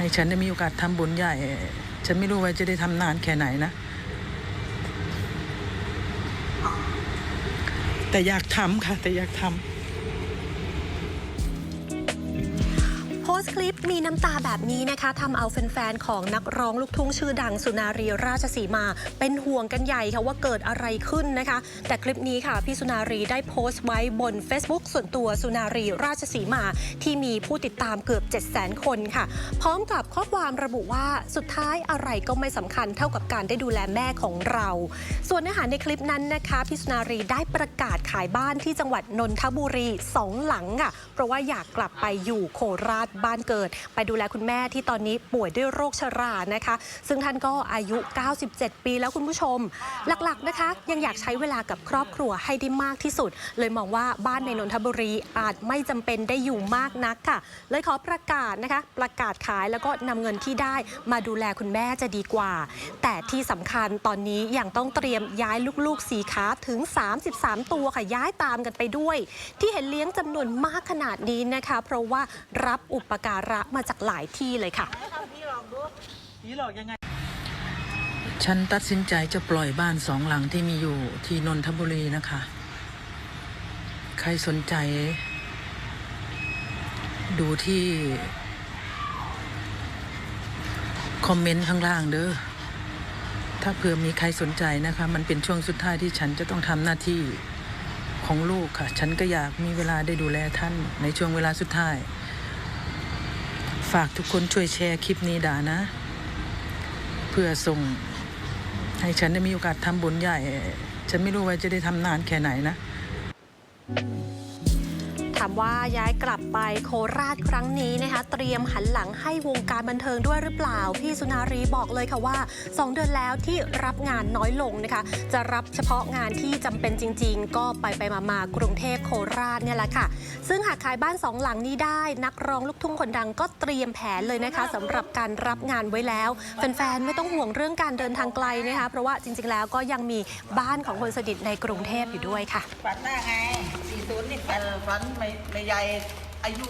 ให้ฉันได้มีโอกาสทำบุญใหญ่ ฉันไม่รู้ว่าจะได้ทำนานแค่ไหนนะ แต่อยากทำค่ะ แต่อยากทำ สต์คลิปมีน้ำตาแบบนี้นะคะทำเอาแฟนๆของนักร้องลูกทุ่งชื่อดังสุนารีราชสีมา เป็นห่วงกันใหญ่ค่ะว่าเกิดอะไรขึ้นนะคะ แต่คลิปนี้ค่ะพี่สุนารีได้โพสต์ไว้บน Facebook ส่วนตัวสุนารีราชสีมา ที่มีผู้ติดตามเกือบ 7 0 0 0 0คนค่ะ พร้อมกับข้อความระบุว่าสุดท้ายอะไรก็ไม่สำคัญเท่ากับการได้ดูแลแม่ของเรา ส่วนเนื้อหาในคลิปนั้นนะคะพี่สุนารีได้ประกาศขายบ้านที่จังหวัดนนทบุรีสองหลังค่ะเพราะว่าอยากกลับไปอยู่โคราชบ้านเกิด ไปดูแลคุณแม่ที่ตอนนี้ป่วยด้วยโรคชรานะคะ ซึ่งท่านก็อายุ 97 ปีแล้วคุณผู้ชม หลักๆนะคะ ยังอยากใช้เวลากับครอบครัวให้ได้มากที่สุด เลยมองว่าบ้านในนนทบุรีอาจไม่จำเป็นได้อยู่มากนักค่ะ เลยขอประกาศนะคะ ประกาศขายแล้วก็นำเงินที่ได้มาดูแลคุณแม่จะดีกว่า แต่ที่สำคัญตอนนี้ยังต้องเตรียมย้ายลูกๆสีขาถึง 33 ตัวค่ะย้ายตามกันไปด้วย ที่เห็นเลี้ยงจำนวนมากขนาดนี้นะคะ เพราะว่ารับอุปการะมาจากหลายที่เลยค่ะ ฉันตัดสินใจจะปล่อยบ้านสองหลังที่มีอยู่ที่นนทบุรีนะคะ ใครสนใจ ดูที่ คอมเมนต์ข้างล่างเด้อ ถ้าเผื่อมีใครสนใจนะคะ มันเป็นช่วงสุดท้ายที่ฉันจะต้องทำหน้าที่ของลูกค่ะ ฉันก็อยากมีเวลาได้ดูแลท่านในช่วงเวลาสุดท้าย ฝากทุกคนช่วยแชร์คลิปนี้ด่านะ เพื่อส่งให้ฉันได้มีโอกาสทำบุญใหญ่ ฉันไม่รู้ว่าจะได้ทำนานแค่ไหนนะ ถามว่าย้ายกลับไปโคราชครั้งนี้นะคะเตรียมหันหลังให้วงการบันเทิงด้วยหรือเปล่า พี่สุนารีบอกเลยค่ะว่า 2 เดือนแล้วที่รับงานน้อยลงนะคะ จะรับเฉพาะงานที่จำเป็นจริง ๆ ก็ไปไปมามากรุงเทพโคราชเนี่ยแหละค่ะ ซึ่งหากขายบ้านสองหลังนี้ได้นักร้องลูกทุ่งคนดังก็เตรียมแผนเลยนะคะสำหรับการรับงานไว้แล้วแฟนๆไม่ต้องห่วงเรื่องการเดินทางไกลนะคะเพราะว่าจริง ๆ แล้วก็ยังมีบ้านของคนสนิทในกรุงเทพอยู่ด้วยค่ะฝันหน้าไง40นี่ฝันฝันไม่ไม่ใหญ่อายุ